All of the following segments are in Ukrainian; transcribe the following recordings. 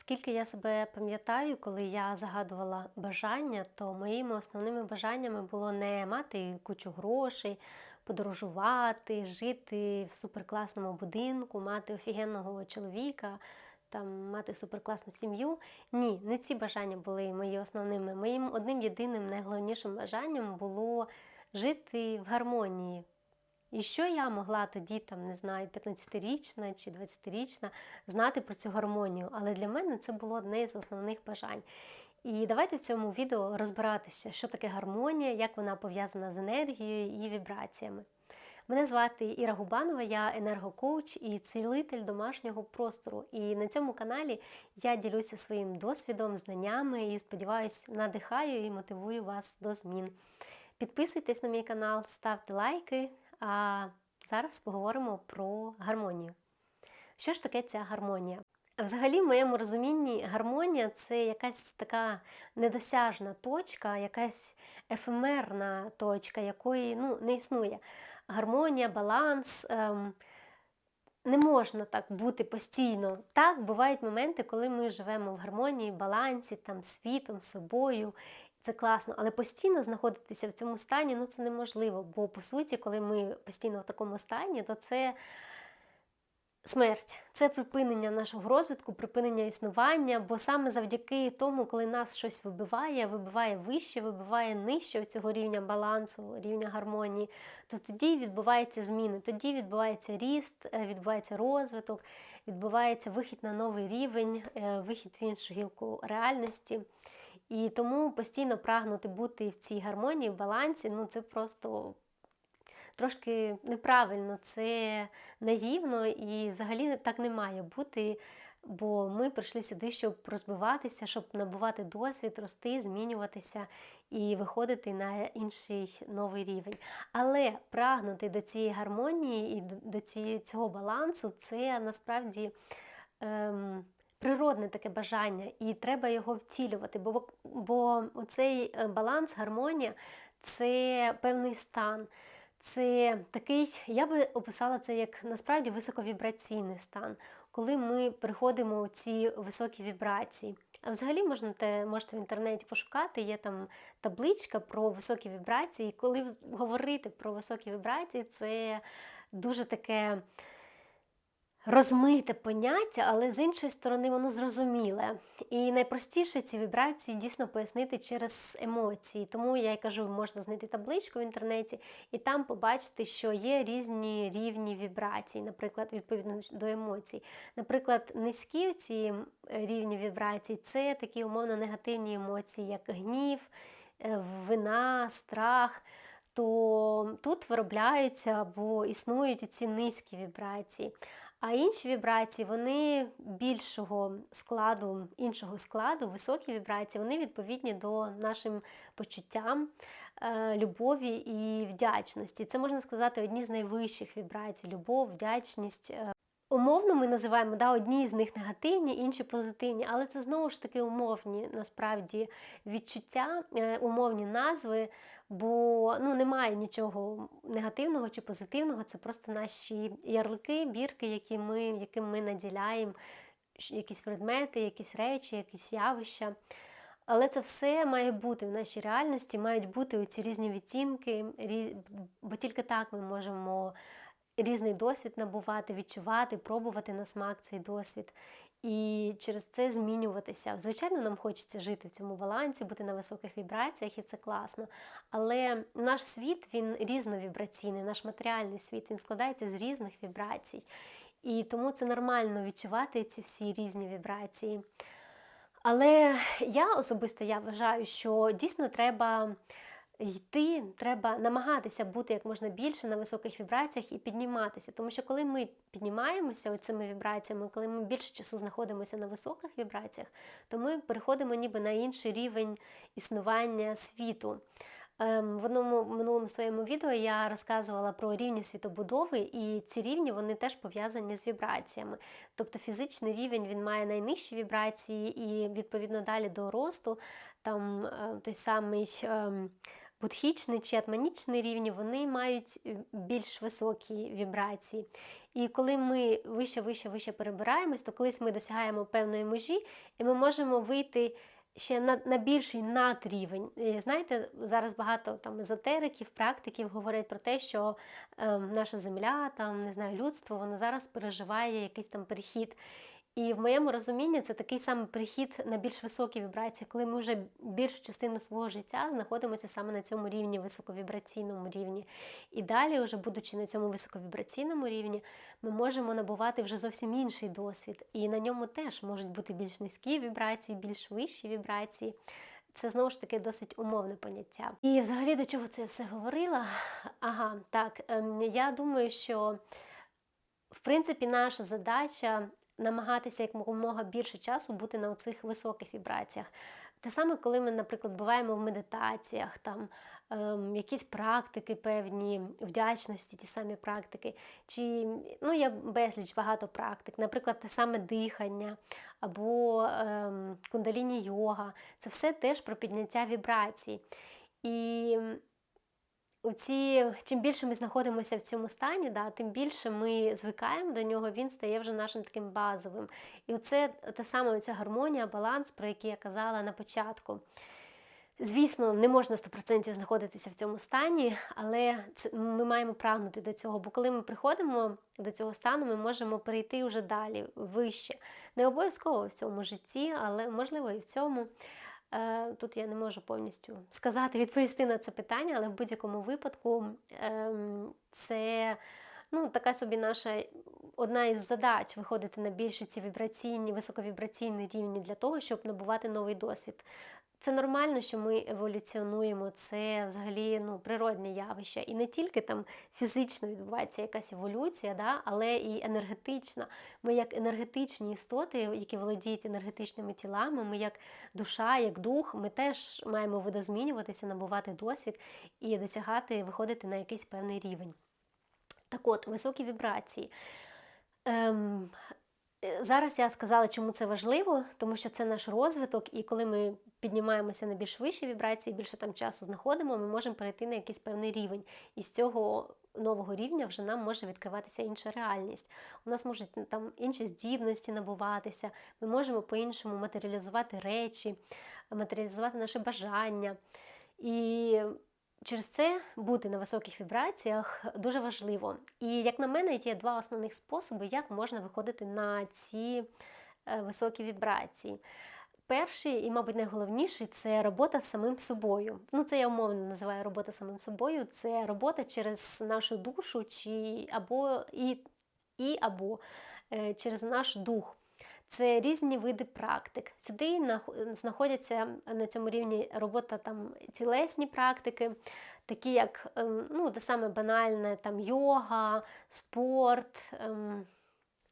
Скільки я себе пам'ятаю, коли я загадувала бажання, то моїми основними бажаннями було не мати кучу грошей, подорожувати, жити в суперкласному будинку, мати офігенного чоловіка, там, мати суперкласну сім'ю. Ні, не ці бажання були мої основними. Моїм одним єдиним найголовнішим бажанням було жити в гармонії. І що я могла тоді, там, не знаю, 15-річна чи 20-річна, знати про цю гармонію. Але для мене це було одне з основних бажань. І давайте в цьому відео розбиратися, що таке гармонія, як вона пов'язана з енергією і вібраціями. Мене звати Іра Губанова, я енергокоуч і цілитель домашнього простору. І на цьому каналі я ділюся своїм досвідом, знаннями і сподіваюся, надихаю і мотивую вас до змін. Підписуйтесь на мій канал, ставте лайки. А зараз поговоримо про гармонію. Що ж таке ця гармонія? Взагалі, в моєму розумінні, гармонія це якась така недосяжна точка, якась ефемерна точка, якої ну, не існує. Гармонія, баланс. Ем, не можна так бути постійно. Так, бувають моменти, коли ми живемо в гармонії, балансі, там, світом, собою. Це класно, але постійно знаходитися в цьому стані ну це неможливо. Бо по суті, коли ми постійно в такому стані, то це смерть, це припинення нашого розвитку, припинення існування. Бо саме завдяки тому, коли нас щось вибиває, вибиває вище, вибиває нижче цього рівня балансу, рівня гармонії, то тоді відбуваються зміни, тоді відбувається ріст, е, відбувається розвиток, відбувається вихід на новий рівень, е, вихід в іншу гілку реальності. І тому постійно прагнути бути в цій гармонії, в балансі, ну це просто трошки неправильно, це наївно і взагалі так не має бути. Бо ми прийшли сюди, щоб розбиватися, щоб набувати досвід, рости, змінюватися і виходити на інший новий рівень. Але прагнути до цієї гармонії і до цього балансу це насправді. Ем, природне таке бажання, і треба його втілювати. Бо бо цей е, баланс, гармонія це певний стан. Це такий, я би описала це як насправді високовібраційний стан, коли ми приходимо у ці високі вібрації. А взагалі можна те, можете в інтернеті пошукати, є там табличка про високі вібрації. І коли говорити про високі вібрації, це дуже таке розмите поняття, але з іншої сторони воно зрозуміле. І найпростіше ці вібрації дійсно пояснити через емоції. Тому я й кажу, можна знайти табличку в інтернеті і там побачити, що є різні рівні вібрацій, наприклад, відповідно до емоцій. Наприклад, низькі ці рівні вібрацій це такі умовно негативні емоції, як гнів, е, вина, страх. То тут виробляються або існують ці низькі вібрації. А інші вібрації, вони більшого складу, іншого складу, високі вібрації, вони відповідні до нашим почуттям е, любові і вдячності. Це можна сказати одні з найвищих вібрацій любов, вдячність. Е. Умовно ми називаємо да, одні з них негативні, інші позитивні, але це знову ж таки умовні насправді відчуття, е, умовні назви, бо ну, немає нічого негативного чи позитивного, це просто наші ярлики, бірки, які ми, яким ми наділяємо якісь предмети, якісь речі, якісь явища. Але це все має бути в нашій реальності, мають бути ці різні відтінки, бо тільки так ми можемо різний досвід набувати, відчувати, пробувати на смак цей досвід. І через це змінюватися. Звичайно, нам хочеться жити в цьому балансі, бути на високих вібраціях, і це класно. Але наш світ він різновібраційний, наш матеріальний світ він складається з різних вібрацій. І тому це нормально відчувати ці всі різні вібрації. Але я особисто я вважаю, що дійсно треба йти, треба намагатися бути як можна більше на високих вібраціях і підніматися. Тому що коли ми піднімаємося цими вібраціями, коли ми більше часу знаходимося на високих вібраціях, то ми переходимо ніби на інший рівень існування світу. Ем, в одному минулому своєму відео я розказувала про рівні світобудови, і ці рівні вони теж пов'язані з вібраціями. Тобто фізичний рівень він має найнижчі вібрації, і відповідно далі до росту там е, той самий ем, будхічний чи атманічний рівні, вони мають е, більш високі вібрації. І коли ми вище, вище, вище перебираємось, то колись ми досягаємо певної межі, і ми можемо вийти ще на на більший надрівень. Знаєте, зараз багато там езотериків, практиків говорять про те, що е, наша земля, там не знаю, людство, воно зараз переживає якийсь там перехід. І в моєму розумінні це такий самий перехід на більш високі вібрації, коли ми вже більшу частину свого життя знаходимося саме на цьому рівні, високовібраційному рівні. І далі, вже будучи на цьому високовібраційному рівні, ми можемо набувати вже зовсім інший досвід. І на ньому теж можуть бути більш низькі вібрації, більш вищі вібрації. Це знову ж таки досить умовне поняття. І взагалі до чого це я все говорила? Ага, так, ем, я думаю, що в принципі наша задача намагатися якомога більше часу бути на цих високих вібраціях. Те саме, коли ми, наприклад, буваємо в медитаціях, там ем, якісь практики певні, вдячності, ті самі практики, чи ну, є безліч багато практик, наприклад, те саме дихання або ем, кундаліні йога. Це все теж про підняття вібрацій. І Оці, чим більше ми знаходимося в цьому стані, да, тим більше ми звикаємо до нього, він стає вже нашим таким базовим. І оце та саме ця гармонія, баланс, про який я казала на початку. Звісно, не можна 100% знаходитися в цьому стані, але це, ми маємо прагнути до цього, бо коли ми приходимо до цього стану, ми можемо перейти вже далі, вище. Не обов'язково в цьому житті, але можливо і в цьому. Е, тут я не можу повністю сказати, відповісти на це питання, але в будь-якому випадку ем, це ну, така собі наша одна із задач виходити на більш ці вібраційні, високовібраційні рівні для того, щоб набувати новий досвід. Це нормально, що ми еволюціонуємо, це взагалі ну, природне явище. І не тільки там фізично відбувається якась еволюція, да, але і енергетична. Ми як енергетичні істоти, які володіють енергетичними тілами, ми як душа, як дух, ми теж маємо видозмінюватися, набувати досвід і досягати, виходити на якийсь певний рівень. Так от, високі вібрації. Ем, Е, зараз я сказала, чому це важливо, тому що це наш розвиток, і коли ми піднімаємося на більш вищі вібрації, більше там часу знаходимо, ми можемо перейти на якийсь певний рівень. І з цього нового рівня вже нам може відкриватися інша реальність. У нас можуть там інші здібності набуватися, ми можемо по-іншому матеріалізувати речі, матеріалізувати наше бажання. І Через це бути на високих вібраціях дуже важливо. І, як на мене, є два основних способи, як можна виходити на ці е, високі вібрації. Перший і, мабуть, найголовніший це робота з самим собою. Ну, це я умовно називаю робота самим собою. Це робота через нашу душу, чи або і, і або е, через наш дух. Це різні види практик. Сюди знаходяться на цьому рівні робота там тілесні практики, такі як ем, ну, те саме банальне там йога, спорт, ем,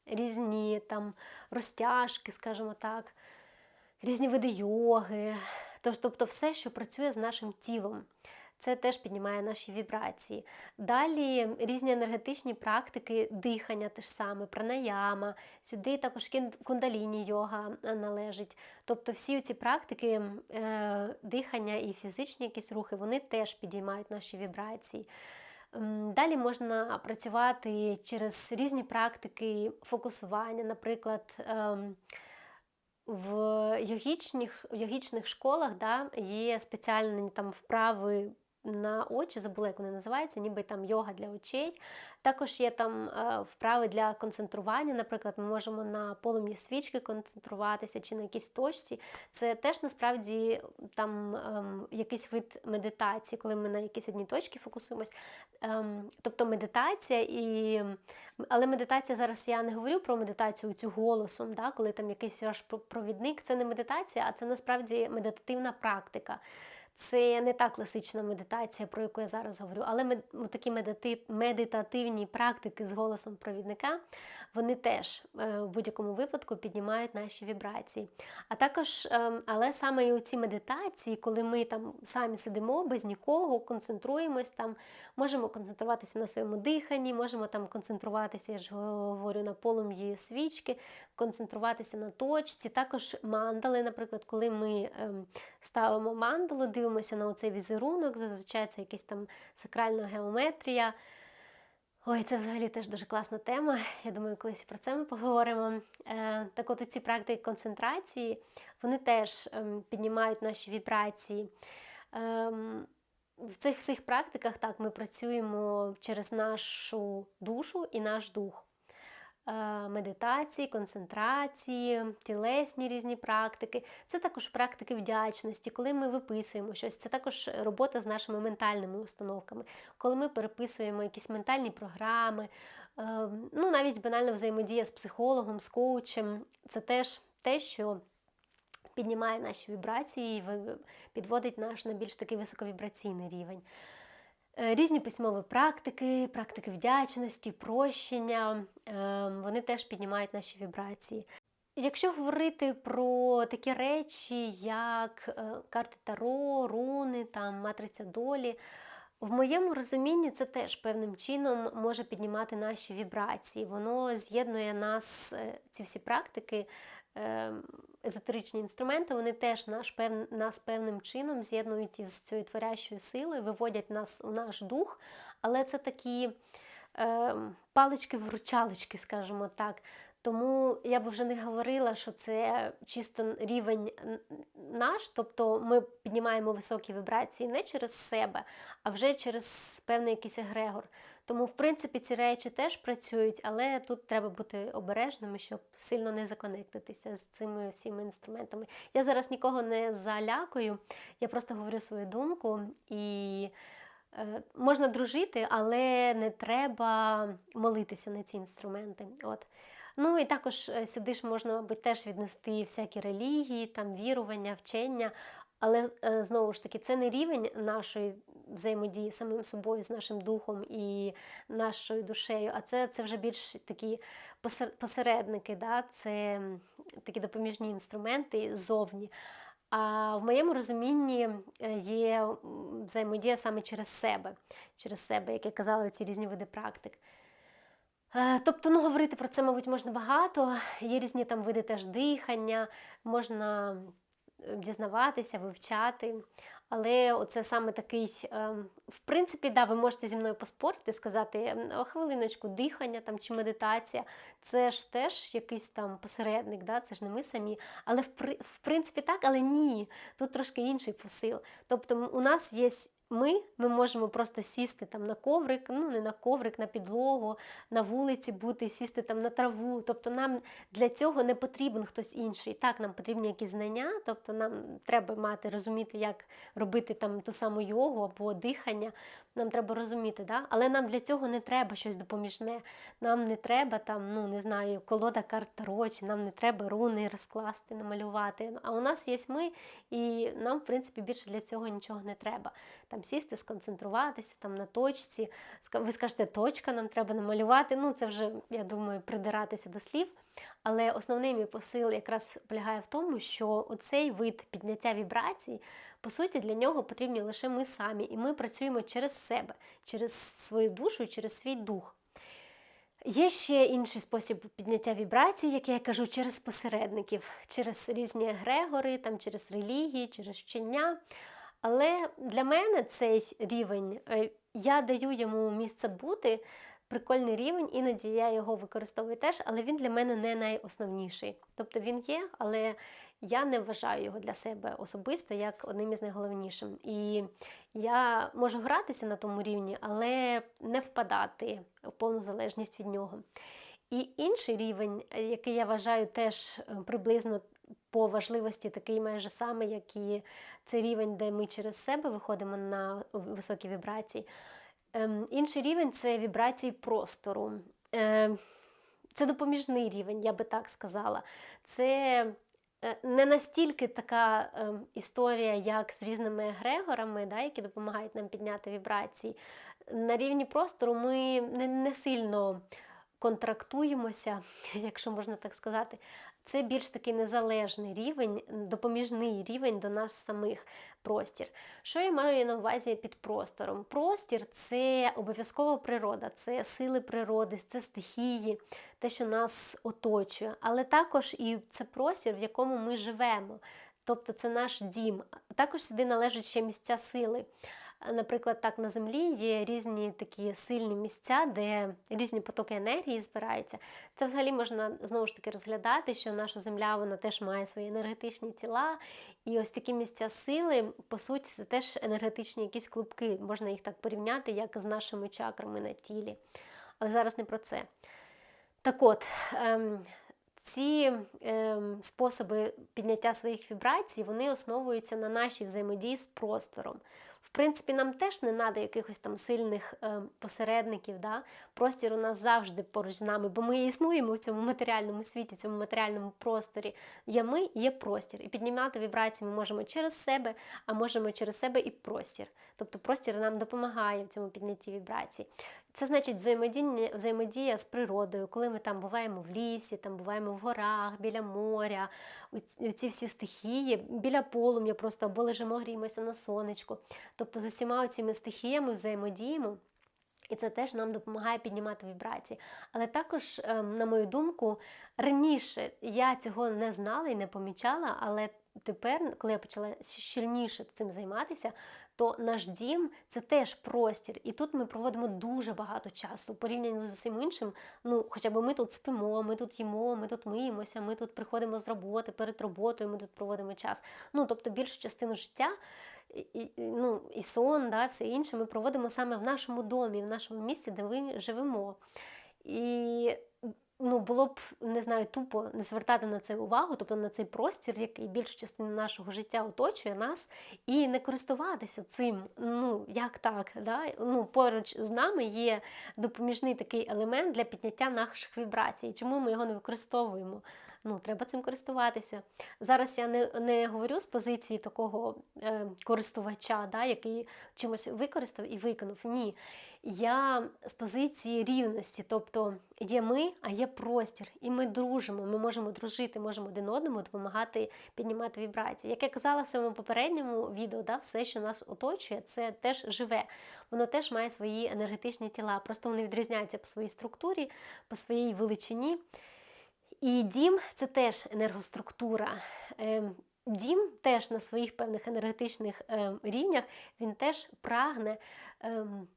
різні там розтяжки, скажімо так, різні види йоги. Тобто все, що працює з нашим тілом. Це теж піднімає наші вібрації. Далі різні енергетичні практики, дихання теж саме, пранаяма, сюди також кундаліні йога належить. Тобто всі ці практики е, дихання і фізичні якісь рухи, вони теж підіймають наші вібрації. Далі можна працювати через різні практики фокусування, наприклад. Ем, в йогічних йогічних школах да, є спеціальні там вправи на очі, забула, як вони називаються, ніби там йога для очей. Також є там е, вправи для концентрування. Наприклад, ми можемо на полум'ї свічки концентруватися чи на якійсь точці. Це теж насправді там ем, якийсь вид медитації, коли ми на якійсь одній точці фокусуємось. Ем, тобто медитація і. Але медитація зараз я не говорю про медитацію цю голосом, да, коли там якийсь ваш провідник. Це не медитація, а це насправді медитативна практика. Це не та класична медитація, про яку я зараз говорю, але такі медитативні практики з голосом провідника, вони теж е, в будь-якому випадку піднімають наші вібрації. А також, ем, але саме і у ці медитації, коли ми там самі сидимо без нікого, концентруємось там, можемо концентруватися на своєму диханні, можемо там концентруватися, я ж говорю, на полум'ї свічки, концентруватися на точці. Також мандали, наприклад, коли ми ем, ставимо мандалу, дивимося на цей візерунок, зазвичай це якась там сакральна геометрія. Ой, це взагалі теж дуже класна тема. Я думаю, колись про це ми поговоримо. Е, так от ці практики концентрації, вони теж ем, піднімають наші вібрації. Ем, в цих всіх практиках так ми працюємо через нашу душу і наш дух. Е, медитації, концентрації, тілесні різні практики. Це також практики вдячності, коли ми виписуємо щось. Це також робота з нашими ментальними установками, коли ми переписуємо якісь ментальні програми, е, ну навіть банальна взаємодія з психологом, з коучем. Це теж те, що піднімає наші вібрації і підводить наш на більш такий високовібраційний рівень. Е, різні письмові практики, практики вдячності, прощення, ем, вони теж піднімають наші вібрації. Якщо говорити про такі речі, як е, карти Таро, руни, там, матриця долі, в моєму розумінні це теж певним чином може піднімати наші вібрації. Воно з'єднує нас, е, ці всі практики езотеричні інструменти, вони теж наш, пев, нас певним чином з'єднують із цією творящою силою, виводять нас у наш дух, але це такі е, палички-вручалочки, скажімо так. Тому я б вже не говорила, що це чисто рівень наш, тобто ми піднімаємо високі вібрації не через себе, а вже через певний якийсь егрегор. Тому, в принципі, ці речі теж працюють, але тут треба бути обережними, щоб сильно не законектитися з цими всіми інструментами. Я зараз нікого не залякую, я просто говорю свою думку і. Е, можна дружити, але не треба молитися на ці інструменти. От. Ну і також е, сюди ж можна, мабуть, теж віднести всякі релігії, там вірування, вчення. Але е, знову ж таки, це не рівень нашої взаємодії з самим собою, з нашим духом і нашою душею, а це це вже більш такі посередники, да? це такі допоміжні інструменти ззовні. А в моєму розумінні е, є взаємодія саме через себе, через себе, як я казала, ці різні види практик. Е, тобто, ну, говорити про це, мабуть, можна багато. Є різні там види теж дихання, можна дізнаватися, вивчати. Але оце саме такий, ем, в принципі, да, ви можете зі мною поспорити, сказати хвилиночку, дихання там чи медитація. Це ж теж якийсь там посередник, да? це ж не ми самі. Але в принципі так, але ні. Тут трошки інший посил. Тобто, у нас є ми ми можемо просто сісти там на коврик, ну не на коврик, на підлогу, на вулиці бути, сісти там на траву. Тобто нам для цього не потрібен хтось інший. Так, нам потрібні якісь знання, тобто нам треба мати розуміти, як робити там ту саму йогу або дихання. Нам треба розуміти, да? але нам для цього не треба щось допоміжне. Нам не треба там, ну не знаю, колода карт Таро, чи нам не треба руни розкласти, намалювати. А у нас є ми, і нам, в принципі, більше для цього нічого не треба. Там сісти, сконцентруватися там на точці. Ви скажете, точка нам треба намалювати. Ну, це вже, я думаю, придиратися до слів. Але основний мій посил якраз полягає в тому, що оцей вид підняття вібрацій. По суті, для нього потрібні лише ми самі, і ми працюємо через себе, через свою душу, через свій дух. Є ще інший спосіб підняття вібрацій, як я кажу, через посередників, через різні егрегори, там, через релігії, через вчення. Але для мене цей рівень, е, я даю йому місце бути, прикольний рівень, іноді я його використовую теж, але він для мене не найосновніший. Тобто він є, але я не вважаю його для себе особисто як одним із найголовнішим. І я можу гратися на тому рівні, але не впадати в повну залежність від нього. І інший рівень, який я вважаю теж е, приблизно по важливості, такий майже самий, як і цей рівень, де ми через себе виходимо на високі вібрації. Ем, інший рівень це вібрації простору. Ем, це допоміжний рівень, я би так сказала. Це Е, не настільки така е, історія, як з різними егрегорами, да, які допомагають нам підняти вібрації. На рівні простору ми не сильно контрактуємося, якщо можна так сказати. Це більш такий незалежний рівень, допоміжний рівень до нас самих простір. Що я маю на увазі під простором? Простір це обов'язкова природа, це сили природи, це стихії, те, що нас оточує, але також і це простір, в якому ми живемо. Тобто це наш дім. Також сюди належать ще місця сили. Е, Наприклад, так на землі є різні такі сильні місця, де різні потоки енергії збираються. Це взагалі можна знову ж таки розглядати, що наша земля вона теж має свої енергетичні тіла. І ось такі місця сили, по суті, це теж енергетичні якісь клубки. Можна їх так порівняти, як з нашими чакрами на тілі. Але зараз не про це. Так от, ем, ці ем, способи підняття своїх вібрацій, вони основуються на нашій взаємодії з простором. Принципі, нам теж не треба якихось там сильних е, посередників. Да? Простір у нас завжди поруч з нами, бо ми існуємо в цьому матеріальному світі, в цьому матеріальному просторі. Є ми, є простір. І піднімати вібрації ми можемо через себе, а можемо через себе і простір. Тобто простір нам допомагає в цьому піднятті вібрацій. Це значить взаємодія, взаємодія з природою, коли ми там буваємо в лісі, там буваємо в горах, біля моря, ці всі стихії, біля полум'я просто або лежимо, гріємося на сонечку. Тобто з усіма цими стихіями взаємодіємо. І це теж нам допомагає піднімати вібрації. Але також, ем, на мою думку, раніше я цього не знала і не помічала, але тепер, коли я почала щільніше цим займатися, то наш дім це теж простір. І тут ми проводимо дуже багато часу. Порівняно з усім іншим, ну хоча б ми тут спимо, ми тут їмо, ми тут миємося, ми тут приходимо з роботи, перед роботою ми тут проводимо час. Ну тобто більшу частину життя. І, ну, і сон, да, все інше ми проводимо саме в нашому домі, в нашому місці, де ми живемо. І ну, було б, не знаю, тупо не звертати на це увагу, тобто на цей простір, який більшу частину нашого життя оточує нас, і не користуватися цим. Ну, як так? Да? Ну, Поруч з нами є допоміжний такий елемент для підняття наших вібрацій. Чому ми його не використовуємо? Ну, треба цим користуватися. Зараз я не не говорю з позиції такого е, користувача, да, який чимось використав і виконав. Ні. Я з позиції рівності, тобто є ми, а є простір, і ми дружимо. Ми можемо дружити, можемо один одному допомагати піднімати вібрації. Як я казала в своєму попередньому відео, да, все, що нас оточує, це теж живе. Воно теж має свої енергетичні тіла. Просто вони відрізняються по своїй структурі, по своїй величині. І дім це теж енергоструктура. Ем, дім теж на своїх певних енергетичних ем, рівнях він теж прагне ем,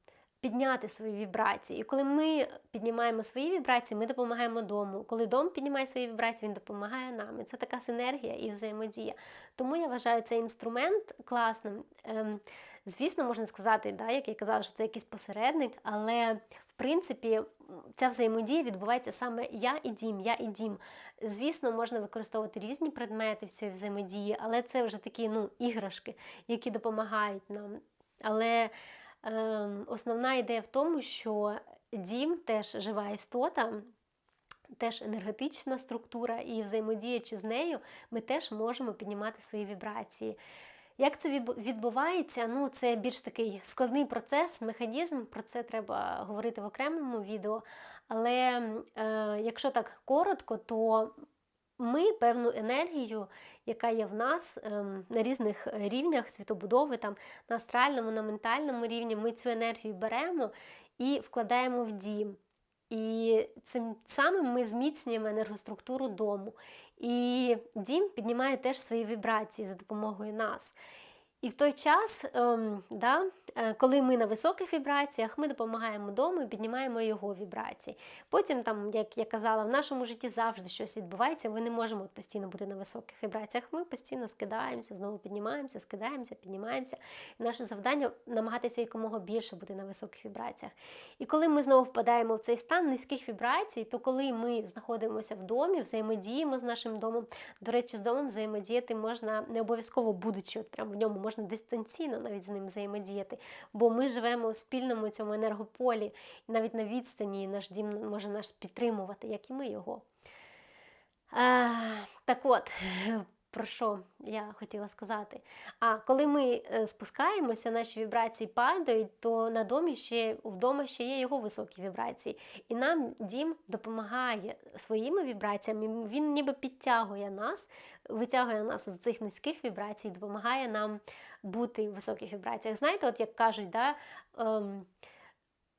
підняти свої вібрації. І коли ми піднімаємо свої вібрації, ми допомагаємо дому. Коли дом піднімає свої вібрації, він допомагає нам. І це така синергія і взаємодія. Тому я вважаю цей інструмент класним. Звісно, можна сказати, да, як я казала, що це якийсь посередник, але принципі ця взаємодія відбувається саме я і дім, я і дім. Звісно, можна використовувати різні предмети в цій взаємодії, але це вже такі ну, іграшки, які допомагають нам. Але е, основна ідея в тому, що дім теж жива істота. Теж енергетична структура, і взаємодіючи з нею, ми теж можемо піднімати свої вібрації. Як це відбувається? Ну, це більш такий складний процес, механізм. Про це треба говорити в окремому відео. Але е, якщо так коротко, то ми певну енергію, яка є в нас е, на різних рівнях світобудови, там на астральному, на ментальному рівні, ми цю енергію беремо і вкладаємо в дім. І цим самим ми зміцнюємо енергоструктуру дому. І дім піднімає теж свої вібрації за допомогою нас. І в той час, ем, да, е, коли ми на високих вібраціях, ми допомагаємо дому і піднімаємо його вібрації. Потім, там, як я казала, в нашому житті завжди щось відбувається. Ми не можемо постійно бути на високих вібраціях. Ми постійно скидаємося, знову піднімаємося, скидаємося, піднімаємося. І наше завдання намагатися якомога більше бути на високих вібраціях. І коли ми знову впадаємо в цей стан низьких вібрацій, то коли ми знаходимося в домі, взаємодіємо з нашим домом, до речі, з домом взаємодіяти можна не обов'язково будучи от прямо в ньому можна дистанційно навіть з ним взаємодіяти, бо ми живемо у спільному цьому енергополі, і навіть на відстані наш дім може нас підтримувати, як і ми його. А, Так от, про що я хотіла сказати? А коли ми е, спускаємося, наші вібрації падають, то на домі ще вдома ще є його високі вібрації. І нам дім допомагає своїми вібраціями, він ніби підтягує нас, витягує нас з цих низьких вібрацій, допомагає нам бути в високих вібраціях. Знаєте, от як кажуть, да, ем,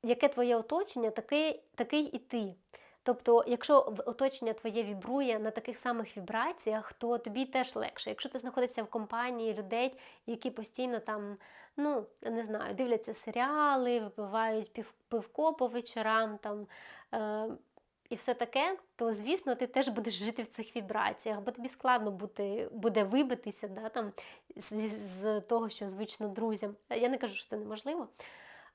яке твоє оточення, такий, такий і ти. Тобто, якщо оточення твоє вібрує на таких самих вібраціях, то тобі теж легше. Якщо ти знаходишся в компанії людей, які постійно там, ну не знаю, дивляться серіали, випивають пів, пивко по вечорам там. Е, і все таке, то звісно ти теж будеш жити в цих вібраціях, бо тобі складно бути, буде вибитися да, там, з, з того, що звично друзям. Я не кажу, що це неможливо.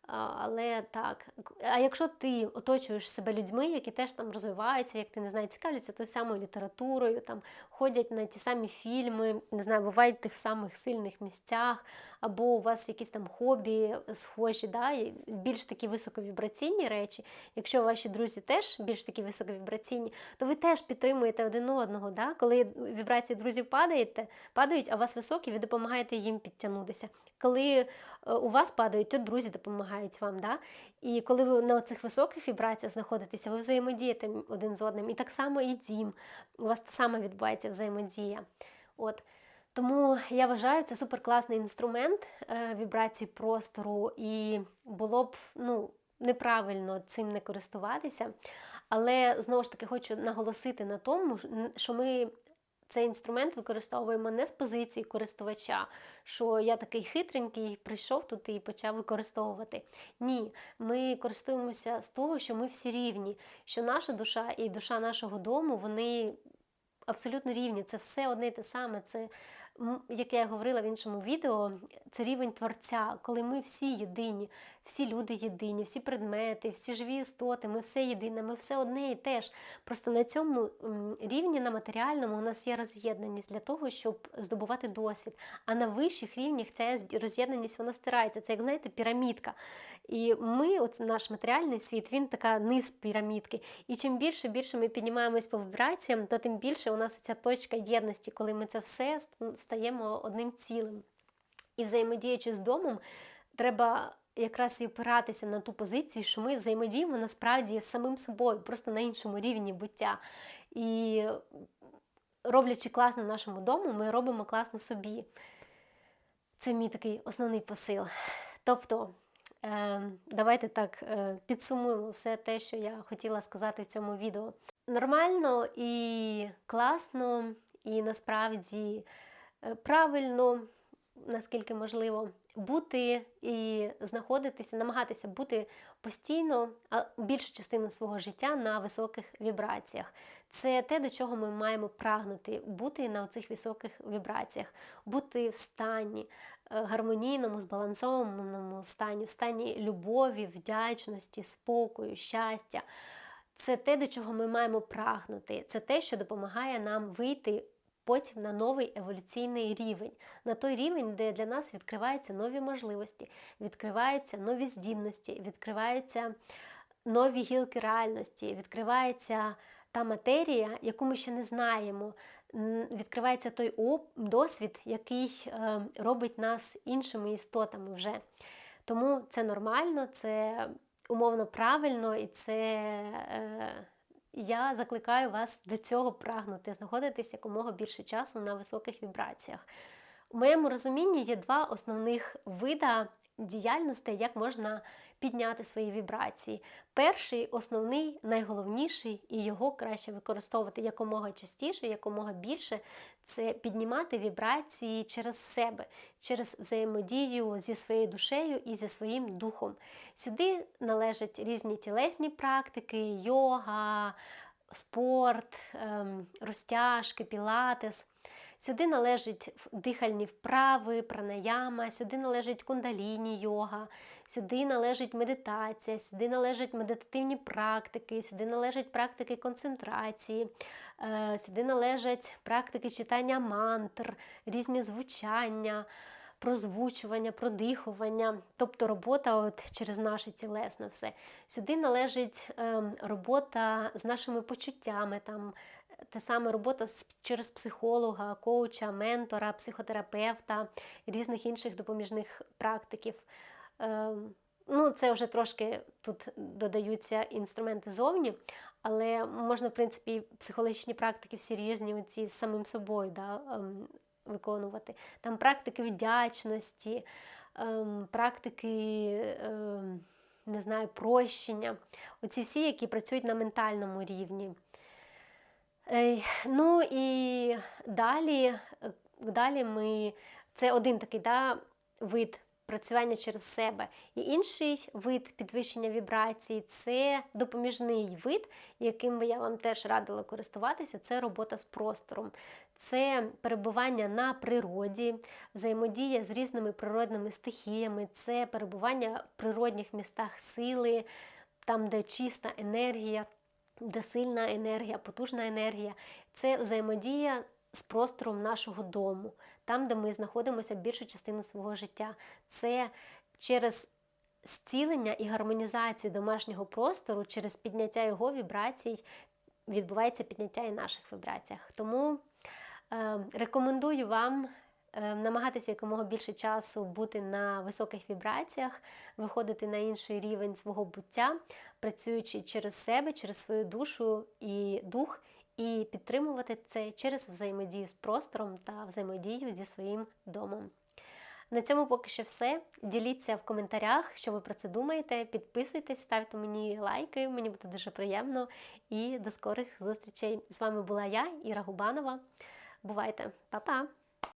Але так, а якщо ти оточуєш себе людьми, які теж там розвиваються, як ти не знаю, цікавляться тою самою літературою, там ходять на ті самі фільми, не знаю, бувають в тих самих сильних місцях, або у вас якісь там хобі схожі, да, більш такі високовібраційні речі. Якщо ваші друзі теж більш такі високовібраційні, то ви теж підтримуєте один одного. Да? Коли вібрації друзів падаєте, падають, а у вас високі, ви допомагаєте їм підтягнутися. Коли е, у вас падають, то друзі допомагають вам. Да? І коли ви на цих високих вібраціях знаходитеся, ви взаємодієте один з одним. І так само і дім. У вас та сама відбувається взаємодія. От. Тому я вважаю, це суперкласний інструмент е, вібрації простору, і було б ну, неправильно цим не користуватися. Але знову ж таки хочу наголосити на тому, що ми цей інструмент використовуємо не з позиції користувача, що я такий хитренький, прийшов тут і почав використовувати. Ні, ми користуємося з того, що ми всі рівні, що наша душа і душа нашого дому, вони абсолютно рівні. Це все одне і те саме. Це як я говорила в іншому відео, це рівень творця, коли ми всі єдині, всі люди єдині, всі предмети, всі живі істоти, ми все єдине, ми все одне і теж. Просто на цьому рівні, на матеріальному, у нас є роз'єднаність для того, щоб здобувати досвід. А на вищих рівнях ця роз'єднаність вона стирається. Це, як знаєте, пірамідка. І ми, от наш матеріальний світ, він така низ пірамідки. І чим більше більше ми піднімаємось по вібраціям, то тим більше у нас ця точка єдності, коли ми це все стаємо одним цілим. І взаємодіючи з домом, треба якраз і опиратися на ту позицію, що ми взаємодіємо насправді з самим собою, просто на іншому рівні буття. І роблячи класно нашому дому, ми робимо класно собі. Це мій такий основний посил. Тобто, ем, давайте так е, підсумуємо все те, що я хотіла сказати в цьому відео. Нормально і класно, і насправді е, правильно, наскільки можливо, бути і знаходитися, намагатися бути постійно, більшу частину свого життя на високих вібраціях. Це те, до чого ми маємо прагнути, бути на цих високих вібраціях, бути в стані, е, гармонійному, збалансованому стані, в стані любові, вдячності, спокою, щастя. Це те, до чого ми маємо прагнути. Це те, що допомагає нам вийти потім на новий еволюційний рівень, на той рівень, де для нас відкриваються нові можливості, відкриваються нові здібності, відкриваються нові гілки реальності, відкривається та матерія, яку ми ще не знаємо. Відкривається той досвід, який е, робить нас іншими істотами вже. Тому це нормально, це умовно правильно і це. Я закликаю вас до цього прагнути, знаходитись якомога більше часу на високих вібраціях. У моєму розумінні є два основних вида діяльностей, як можна підняти свої вібрації. Перший, основний, найголовніший, і його краще використовувати якомога частіше, якомога більше це піднімати вібрації через себе, через взаємодію зі своєю душею і зі своїм духом. Сюди належать різні тілесні практики, йога, спорт, ем, розтяжки, пілатес. Сюди належать дихальні вправи, пранаяма, сюди належить кундаліні йога, сюди належить медитація, сюди належать медитативні практики, сюди належать практики концентрації, е, сюди належать практики читання мантр, різні звучання. Прозвучування, продихування, тобто робота от через наше тілесне все. Сюди належить е, робота з нашими почуттями, там, те саме робота через психолога, коуча, ментора, психотерапевта, різних інших допоміжних практиків. Ем, ну, Це вже трошки тут додаються інструменти зовні, але можна, в принципі, психологічні практики всі різні ці з самим собою да, ем, виконувати. Там практики вдячності, ем, практики не знаю, прощення. Оці всі, які працюють на ментальному рівні. Ну і далі, е, далі ми, це один такий да, вид працювання через себе. І інший вид підвищення вібрацій це допоміжний вид, яким би я вам теж радила користуватися, це робота з простором. Це перебування на природі, взаємодія з різними природними стихіями, це перебування в природних містах сили, там, де чиста енергія, де сильна енергія, потужна енергія. Це взаємодія з простором нашого дому, там, де ми знаходимося більшу частину свого життя. Це через зцілення і гармонізацію домашнього простору, через підняття його вібрацій відбувається підняття і наших вібраціях. Тому е, рекомендую вам. е, Намагатися якомога більше часу бути на високих вібраціях, виходити на інший рівень свого буття, працюючи через себе, через свою душу і дух, і підтримувати це через взаємодію з простором та взаємодію зі своїм домом. На цьому поки що все. Діліться в коментарях, що ви про це думаєте. Підписуйтесь, ставте мені лайки, мені буде дуже приємно. І до скорих зустрічей. З вами була я, Іра Губанова. Бувайте, Па-па!